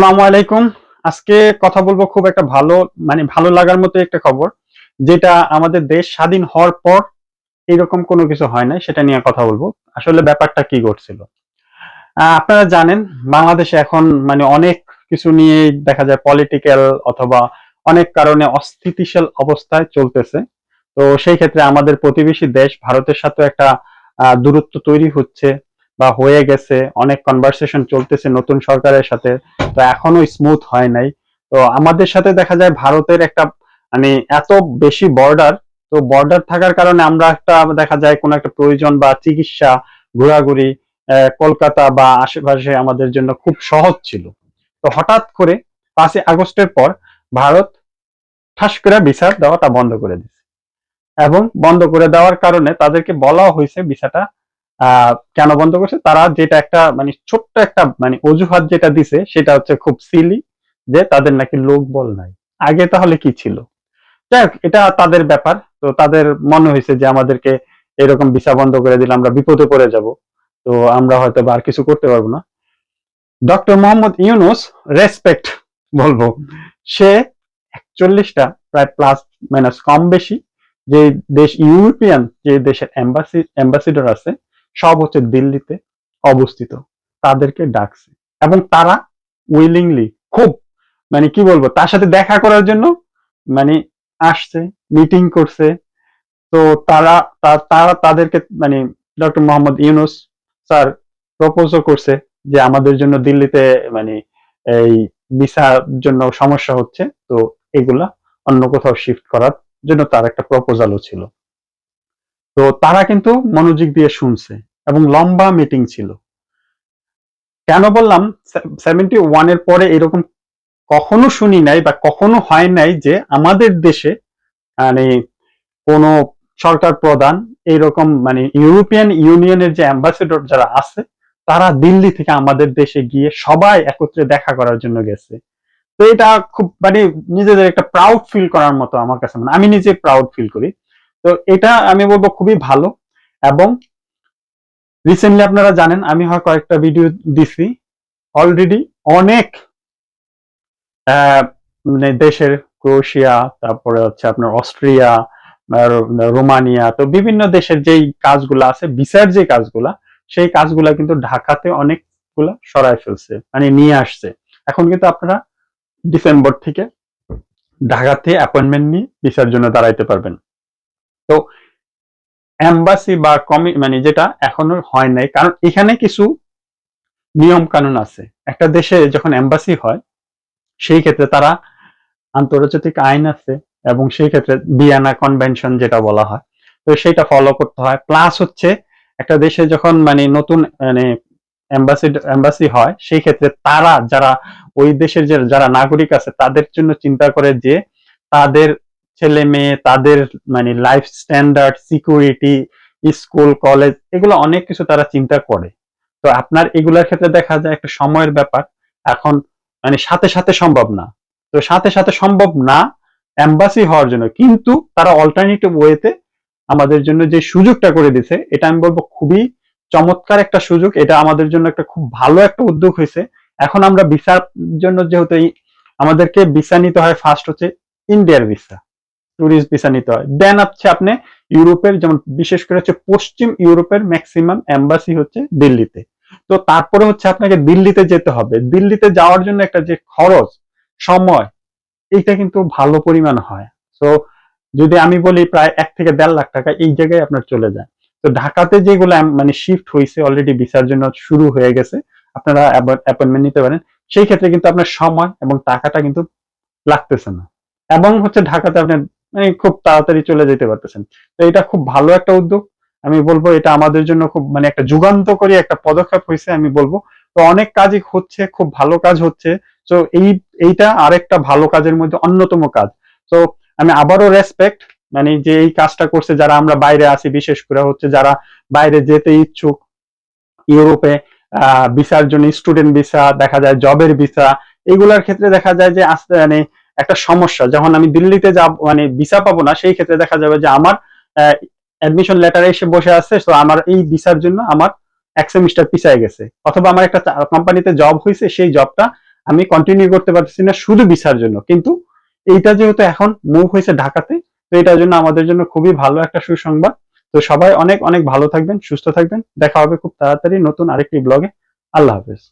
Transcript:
আসসালামু আলাইকুম। আজকে কথা বলব খুব একটা ভালো মানে ভালো লাগার মতো একটা খবর, যেটা আমাদের দেশ স্বাধীন হওয়ার পর এরকম কোনো কিছু হয় না সেটা নিয়ে কথা বলব। আসলে ব্যাপারটা কি ঘটছিল? আপনারা জানেন, বাংলাদেশে এখন মানে অনেক কিছু নিয়ে দেখা যায় পলিটিক্যাল অথবা অনেক কারণে অস্থিতিশীল অবস্থায় চলতেছে। তো সেই ক্ষেত্রে আমাদের প্রতিবেশী দেশ ভারতের সাথে একটা দূরত্ব তৈরি হচ্ছে। বা হয়ে গেছে, অনেক কনভারসেশন চলতেছে নতুন সরকারের সাথে, তো এখনও স্মুথ হয় নাই। তো আমাদের সাথে দেখা যায় ভারতের একটা মানে এত বেশি বর্ডার তো বর্ডার থাকার কারণে আমরা একটা, দেখা যায় কোনো একটা প্রয়োজন বা চিকিৎসা, ঘোরাঘুরি কলকাতা বা আশেপাশে আমাদের জন্য খুব সহজ ছিল। তো হঠাৎ করে পাঁচই আগস্টের পর ভারত ঠাস করে ভিসা দেওয়াটা বন্ধ করে দিচ্ছে এবং বন্ধ করে দেওয়ার কারণে তাদেরকে বলা হয়েছে ভিসাটা কেন বন্ধ করছে? তারা যেটা একটা মানে ছোট্ট একটা মানে অজুহাত যেটা দিছে, সেটা হচ্ছে খুব সিলি যে তাদের নাকি লোক বল নাই। আগে তাহলে কি ছিল? যাই এটা তাদের ব্যাপার। তো তাদের মনে হয়েছে যে আমাদেরকে এরকম ভিসা বন্ধ করে দিলে আমরা বিপদে পড়ে যাব। তো আমরা হয়তো আর কিছু করতে পারব না। ডক্টর মোহাম্মদ ইউনুস রেসপেক্ট বলব, সে একচল্লিশটা প্রায় প্লাস মাইনাস কম বেশি। যে দেশ ইউরোপিয়ান, যে দেশের এম্বাসি অ্যাম্বাসিডর আছে সব হচ্ছে দিল্লিতে অবস্থিত, তাদেরকে ডাকছে। এবং তারা উইলিংলি খুব মানে কি বলব, তার সাথে দেখা করার জন্য মানে আসছে মিটিং করছে। তো তারা তারা তাদেরকে মানে ডক্টর মোহাম্মদ ইউনুস স্যার প্রপোজও করছে যে আমাদের জন্য দিল্লিতে মানে এই ভিসার জন্য সমস্যা হচ্ছে। তো এগুলা অন্য কোথাও শিফট করার জন্য তার একটা প্রপোজালও ছিল। তো তারা কিন্তু মনোযোগ দিয়ে শুনছে এবং লম্বা মিটিং ছিল। কেন বললাম সেভেন্টি ওয়ানের পরে এরকম কখনো শুনি নাই বা কখনো হয় নাই যে আমাদের দেশে মানে কোন সরকার প্রধান এইরকম মানে ইউরোপিয়ান ইউনিয়নের যে অ্যাম্বাসেডর যারা আছে, তারা দিল্লি থেকে আমাদের দেশে গিয়ে সবাই একত্রে দেখা করার জন্য গেছে। তো এটা খুব মানে নিজেদের একটা প্রাউড ফিল করার মতো আমার কাছে মানে আমি নিজে প্রাউড ফিল করি। তো এটা আমি বলব খুবই ভালো এবং রিসেন্টলি আপনারা জানেন, আমি হয় কয়েকটা ভিডিও দিছি। অলরেডি অনেক মানে দেশের ক্রোয়েশিয়া, তারপরে হচ্ছে আপনার অস্ট্রিয়া রোমানিয়া, তো বিভিন্ন দেশের যেই কাজগুলো আছে ভিসার যে কাজগুলা, সেই কাজগুলা কিন্তু ঢাকাতে অনেকগুলা সরাই ফেলছে মানে নিয়ে আসছে। এখন কিন্তু আপনারা ডিসেম্বর থেকে ঢাকাতে অ্যাপয়েন্টমেন্ট নিয়ে ভিসার জন্য দাঁড়াইতে পারবেন। তো এম্বাসি বা কমি মানে যেটা এখনও হয় নাই, কারণ এখানে কিছু নিয়ম কানুন আছে। একটা দেশে যখন এম্বাসি হয়, সেই ক্ষেত্রে তারা আন্তর্জাতিক আইন আছে এবং সেই ক্ষেত্রে বিয়ানা কনভেনশন যেটা বলা হয়, তো সেটা ফলো করতে হয়। প্লাস হচ্ছে একটা দেশে যখন মানে নতুন মানে এম্বাসি এম্বাসি হয়, সেই ক্ষেত্রে তারা যারা ওই দেশের যারা নাগরিক আছে, তাদের জন্য চিন্তা করে যে তাদের ছেলে মেয়ে, তাদের মানে life standard security school college এগুলো অনেক কিছু তারা চিন্তা করে। তো আপনার এগুলোর ক্ষেত্রে দেখা যায় একটা সময়ের ব্যাপার। এখন মানে সাথে সাথে সম্ভব না। তো সাথে সাথে সম্ভব না এম্বাসি হওয়ার জন্য। কিন্তু তারা অল্টারনেটিভ ওয়েতে আমাদের জন্য যে সুযোগটা করে দিছে এটা আমি বলব খুবই চমৎকার একটা সুযোগ। এটা আমাদের জন্য একটা খুব ভালো একটা উদ্যোগ হয়েছে। এখন আমরা ভিসার জন্য যেহেতু আমাদেরকে ভিসা নিতে হয় ফার্স্ট হচ্ছে ইন্ডিয়ার ভিসা। ট্যুরিস্ট ভিসা নিতে হয়। দেন হচ্ছে আপনি ইউরোপের, যেমন বিশেষ করে হচ্ছে পশ্চিম ইউরোপের ম্যাক্সিমাম এম্বাসি হচ্ছে দিল্লিতে। তো তারপরে হচ্ছে আপনাকে দিল্লিতে যেতে হবে। দিল্লিতে যাওয়ার জন্য একটা যে খরচ, সময়, এইটা কিন্তু ভালো পরিমাণ হয়। তো যদি আমি বলি প্রায় এক থেকে দেড় লাখ টাকা এই জায়গায় আপনার চলে যায়। তো ঢাকাতে যেগুলো মানে শিফট হয়েছে অলরেডি ভিসার জন্য শুরু হয়ে গেছে, আপনারা অ্যাপয়েন্টমেন্ট নিতে পারেন। সেই ক্ষেত্রে কিন্তু আপনার সময় এবং টাকাটা কিন্তু লাগতেছে না। এবং হচ্ছে ঢাকাতে আপনি মানে খুব তাড়াতাড়ি চলে যেতে পারতেছেন। তো এটা খুব ভালো একটা উদ্যোগ। আমি বলব এটা আমাদের জন্য খুব মানে একটা যুগান্তকারী একটা পদক্ষেপ হয়েছে আমি বলব। তো অনেক কাজই হচ্ছে, খুব ভালো কাজ হচ্ছে। তো এই, এইটা আরেকটা ভালো কাজের মধ্যে অন্যতম কাজ। তো আমি আবারও রেসপেক্ট মানে যে এই কাজটা করছে যারা আমরা বাইরে আছি, বিশেষ করে হচ্ছে যারা বাইরে যেতে ইচ্ছুক। ইউরোপে আহ ভিসার জন্য স্টুডেন্ট ভিসা দেখা যায় জবের ভিসা এগুলার ক্ষেত্রে দেখা যায় যে আস্তে মানে একটা সমস্যা। যখন আমি দিল্লিতে যাব মানে ভিসা পাবো না, সেই ক্ষেত্রে দেখা যাবে যে আমার অ্যাডমিশন লেটারে এসে বসে আছে তো আমার এই ভিসার জন্য আমার এক সেমিস্টার পিছায় গেছে। অথবা আমার একটা কোম্পানিতে জব হয়েছে, সেই জবটা আমি কন্টিনিউ করতে পারতেছি না শুধু ভিসার জন্য। কিন্তু এইটা যেহেতু এখন মুভ হয়েছে ঢাকাতে, তো এটার জন্য আমাদের জন্য খুবই ভালো একটা সুসংবাদ। তো সবাই অনেক অনেক ভালো থাকবেন, সুস্থ থাকবেন। দেখা হবে খুব তাড়াতাড়ি নতুন আরেকটি ব্লগে আল্লাহ হাফেজ।